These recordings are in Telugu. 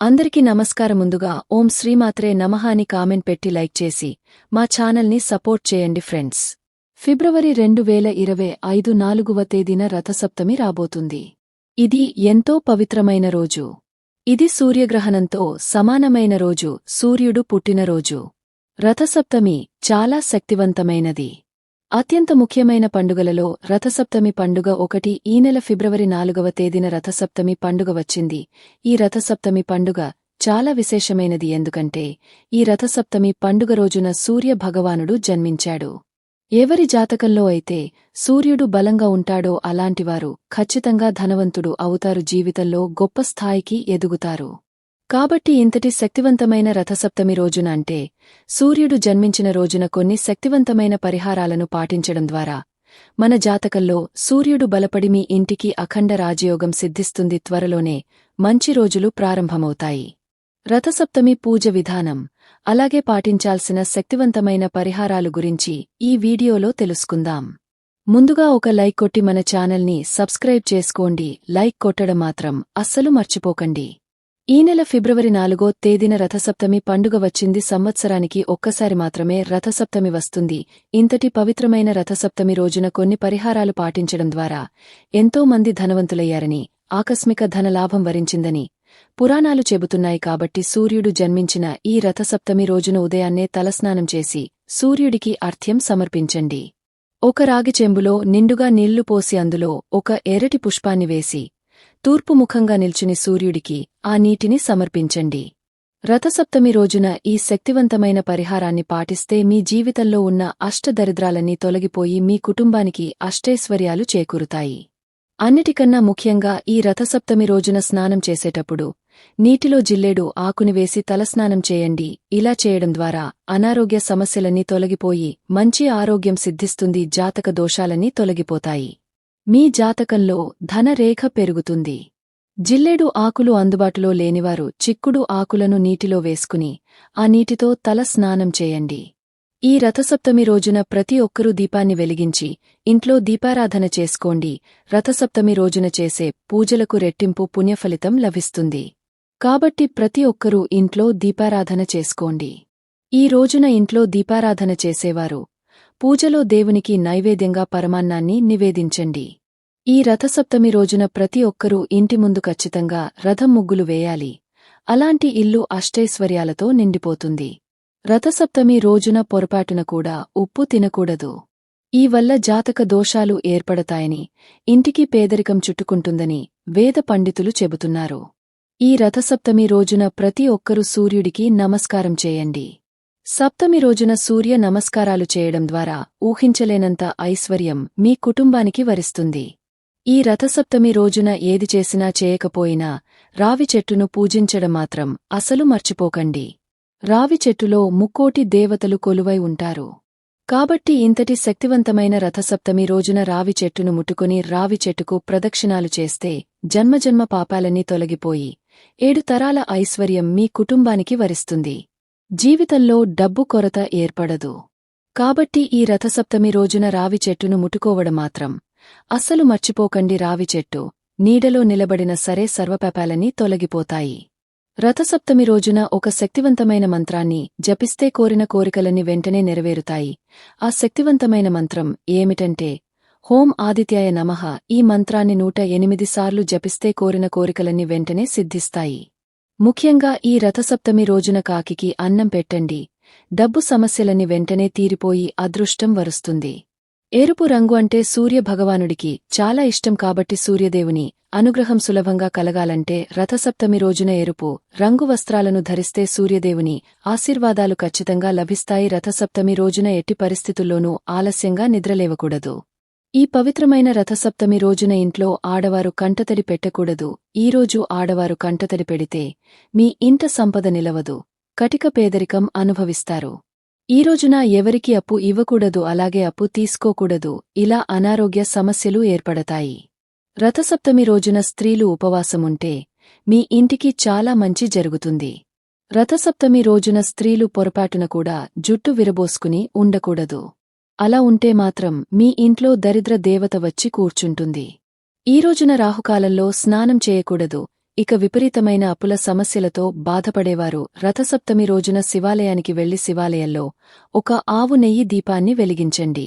అందరికీ నమస్కారం ముందుగా ఓం శ్రీమాత్రే నమః అని కామెంట్ పెట్టి లైక్ చేసి మా ఛానల్ని సపోర్ట్ చేయండి ఫ్రెండ్స్. ఫిబ్రవరి రెండు వేల ఇరవై ఐదు నాలుగవ తేదీన రథసప్తమి రాబోతుంది. ఇది ఎంతో పవిత్రమైన రోజు. ఇది సూర్యగ్రహణంతో సమానమైన రోజు సూర్యుడు పుట్టినరోజు రథసప్తమి చాలా శక్తివంతమైనది. అత్యంత ముఖ్యమైన పండుగలలో రథసప్తమి పండుగ ఒకటి ఈ నెల ఫిబ్రవరి నాలుగవ తేదీన రథసప్తమి పండుగ వచ్చింది. ఈ రథసప్తమి పండుగ చాలా విశేషమైనది ఎందుకంటే ఈ రథసప్తమి పండుగ రోజున సూర్య భగవానుడు జన్మించాడు. ఎవరి జాతకంలో అయితే సూర్యుడు బలంగా ఉంటాడో అలాంటివారు ఖచ్చితంగా ధనవంతుడు అవుతారు జీవితంలో గొప్ప స్థాయికి ఎదుగుతారు. కాబట్టి ఇంతటి శక్తివంతమైన రథసప్తమి రోజున అంటే సూర్యుడు జన్మించిన రోజున కొన్ని శక్తివంతమైన పరిహారాలను పాటించడం ద్వారా మన జాతకంలో సూర్యుడు బలపడి మీ ఇంటికి అఖండ రాజయోగం సిద్ధిస్తుంది త్వరలోనే మంచి రోజులు ప్రారంభమవుతాయి. రథసప్తమి పూజ విధానం. అలాగే పాటించాల్సిన శక్తివంతమైన పరిహారాలు గురించి ఈ వీడియోలో తెలుసుకుందాం. ముందుగా ఒక లైక్ కొట్టి మన ఛానల్ని సబ్స్క్రైబ్ చేసుకోండి. లైక్ కొట్టడం మాత్రం అస్సలు మర్చిపోకండి. ఈ నెల ఫిబ్రవరి నాలుగో తేదీన రథసప్తమి పండుగ వచ్చింది. సంవత్సరానికి ఒక్కసారి మాత్రమే రథసప్తమి వస్తుంది. ఇంతటి పవిత్రమైన రథసప్తమి రోజున కొన్ని పరిహారాలు పాటించడం ద్వారా ఎంతో మంది ధనవంతులయ్యారని ఆకస్మిక ధనలాభం వరించిందని పురాణాలు చెబుతున్నాయి కాబట్టి సూర్యుడు జన్మించిన ఈ రథసప్తమి రోజున ఉదయాన్నే తలస్నానం చేసి సూర్యుడికి అర్ఘ్యం సమర్పించండి. ఒక రాగి చెంబులో నిండుగా నీళ్ళు పోసి అందులో ఒక ఎర్రటి పుష్పాన్ని వేసి తూర్పుముఖంగా నిల్చుని సూర్యుడికి ఆ నీటిని సమర్పించండి. రథసప్తమి రోజున ఈ శక్తివంతమైన పరిహారాన్ని పాటిస్తే మీ జీవితంలో ఉన్న అష్టదరిద్రాలన్నీ తొలగిపోయి మీ కుటుంబానికి అష్టైశ్వర్యాలు చేకూరుతాయి. అన్నిటికన్నా ముఖ్యంగా ఈ రథసప్తమి రోజున స్నానం చేసేటప్పుడు నీటిలో జిల్లేడు ఆకుని వేసి తలస్నానం చేయండి. ఇలా చేయడం ద్వారా అనారోగ్య సమస్యలన్నీ తొలగిపోయి మంచి ఆరోగ్యం సిద్ధిస్తుంది జాతక దోషాలన్నీ తొలగిపోతాయి. మీ జాతకంలో ధనరేఖ పెరుగుతుంది. జిల్లెడు ఆకులు అందుబాటులో లేనివారు చిక్కుడు ఆకులను నీటిలో వేసుకుని ఆ నీటితో తల స్నానం చేయండి. ఈ రథసప్తమి రోజున ప్రతి ఒక్కరూ దీపాన్ని వెలిగించి ఇంట్లో దీపారాధన చేసుకోండి. రథసప్తమి రోజున చేసే పూజలకు రెట్టింపు పుణ్యఫలితం లభిస్తుంది. కాబట్టి ప్రతి ఒక్కరూ ఇంట్లో దీపారాధన చేసుకోండి. ఈ రోజున ఇంట్లో దీపారాధన చేసేవారు పూజలో దేవునికి నైవేద్యంగా పరమాన్నాన్ని నివేదించండి. ఈ రథసప్తమి రోజున ప్రతి ఒక్కరూ ఇంటి ముందు ఖచ్చితంగా రథం ముగ్గులు వేయాలి. అలాంటి ఇల్లు అష్టైశ్వర్యాలతో నిండిపోతుంది. రథసప్తమి రోజున పొరపాటున కూడా ఉప్పు తినకూడదు. ఈ వల్ల జాతక దోషాలు ఏర్పడతాయని ఇంటికి పేదరికం చుట్టుకుంటుందని వేద పండితులు చెబుతున్నారు. ఈ రథసప్తమి రోజున ప్రతి ఒక్కరూ సూర్యుడికి నమస్కారం చేయండి. సప్తమి రోజున సూర్య నమస్కారాలు చేయడం ద్వారా ఊహించలేనంత ఐశ్వర్యం మీ కుటుంబానికి వరిస్తుంది. ఈ రథసప్తమి రోజున ఏది చేసినా చేయకపోయినా రావి చెట్టును పూజించడం మాత్రం అసలు మర్చిపోకండి. రావి చెట్టులో ముక్కోటి దేవతలు కొలువై ఉంటారు. కాబట్టి ఇంతటి శక్తివంతమైన రథసప్తమి రోజున రావి చెట్టును ముట్టుకుని రావి చెట్టుకు ప్రదక్షిణాలు చేస్తే జన్మజన్మ పాపాలన్నీ తొలగిపోయి ఏడు తరాల ఐశ్వర్యం మీ కుటుంబానికి వరిస్తుంది. జీవితంలో డబ్బు కొరత ఏర్పడదు. కాబట్టి ఈ రథసప్తమి రోజున రావి చెట్టును ముట్టుకోవడం మాత్రం అస్సలు మర్చిపోకండి రావి చెట్టు. నీడలో నిలబడిన సరే సర్వపాపాలన్నీ తొలగిపోతాయి. రథసప్తమి రోజున ఒక శక్తివంతమైన మంత్రాన్ని జపిస్తే కోరిన కోరికలన్నీ వెంటనే నెరవేరుతాయి. ఆ శక్తివంతమైన మంత్రం ఏమిటంటే హోం ఆదిత్యాయ నమః ఈ మంత్రాన్ని నూట ఎనిమిది సార్లు జపిస్తే కోరిన కోరికలన్నీ వెంటనే సిద్ధిస్తాయి. ముఖ్యంగా ఈ రథసప్తమి రోజున కాకికి అన్నం పెట్టండి. డబ్బు సమస్యలన్నీ వెంటనే తీరిపోయి అదృష్టం వరుస్తుంది. ఎరుపు రంగు అంటే సూర్యభగవానుడికి చాలా ఇష్టం కాబట్టి సూర్యదేవుని అనుగ్రహం సులభంగా కలగాలంటే రథసప్తమి రోజున ఎరుపు రంగు వస్త్రాలను ధరిస్తే సూర్యదేవుని ఆశీర్వాదాలు ఖచ్చితంగా లభిస్తాయి. రథసప్తమి రోజున ఎట్టి పరిస్థితుల్లోనూ ఆలస్యంగా నిద్రలేవకూడదు. ఈ పవిత్రమైన రథసప్తమి రోజున ఇంట్లో ఆడవారు కంటతడి పెట్టకూడదు. ఈరోజు ఆడవారు కంటతడి పెడితే మీ ఇంట సంపద నిలవదు. కటిక పేదరికం అనుభవిస్తారు. ఈ రోజున ఎవరికి అప్పు ఇవ్వకూడదు అలాగే అప్పు తీసుకోకూడదు. ఇలా అనారోగ్య సమస్యలు ఏర్పడతాయి. రథసప్తమి రోజున స్త్రీలు ఉపవాసముంటే మీ ఇంటికి చాలా మంచి జరుగుతుంది. రథసప్తమి రోజున స్త్రీలు పొరపాటున కూడా జుట్టు విరబోసుకుని ఉండకూడదు. అలా ఉంటే మాత్రం మీ ఇంట్లో దరిద్ర దేవత వచ్చి కూర్చుంటుంది. ఈ రోజున రాహుకాలంలో స్నానం చేయకూడదు ఇక విపరీతమైన అప్పుల సమస్యలతో బాధపడేవారు. రథసప్తమి రోజున శివాలయానికి వెళ్ళి శివాలయంలో ఒక ఆవు నెయ్యి దీపాన్ని వెలిగించండి.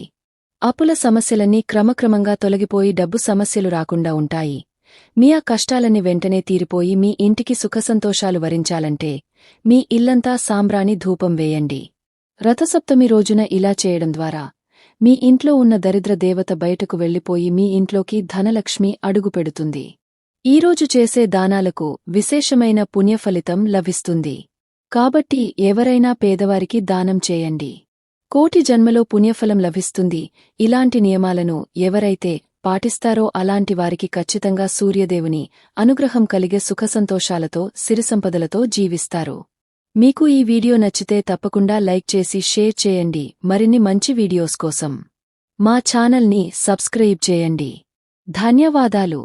అప్పుల సమస్యలన్నీ క్రమక్రమంగా తొలగిపోయి డబ్బు సమస్యలు రాకుండా ఉంటాయి. మీ ఆ కష్టాలన్నీ వెంటనే తీరిపోయి మీ ఇంటికి సుఖసంతోషాలు వరించాలంటే మీ ఇల్లంతా సాంబ్రాణి ధూపం వేయండి. రథసప్తమి రోజున ఇలా చేయడం ద్వారా మీ ఇంట్లో ఉన్న దరిద్ర దేవత బయటకు వెళ్ళిపోయి మీ ఇంట్లోకి ధనలక్ష్మి అడుగుపెడుతుంది ఈరోజు చేసే దానాలకు విశేషమైన పుణ్యఫలితం లభిస్తుంది. కాబట్టి ఎవరైనా పేదవారికి దానం చేయండి. కోటి జన్మలో పుణ్యఫలం లభిస్తుంది. ఇలాంటి నియమాలను ఎవరైతే పాటిస్తారో అలాంటి వారికి ఖచ్చితంగా సూర్యదేవుని అనుగ్రహం కలిగే సుఖసంతోషాలతో సిరిసంపదలతో జీవిస్తారు. మీకు ఈ వీడియో నచ్చితే తప్పకుండా లైక్ చేసి షేర్ చేయండి. మరిన్ని మంచి వీడియోస్ కోసం మా ఛానల్ని సబ్స్క్రైబ్ చేయండి. ధన్యవాదాలు.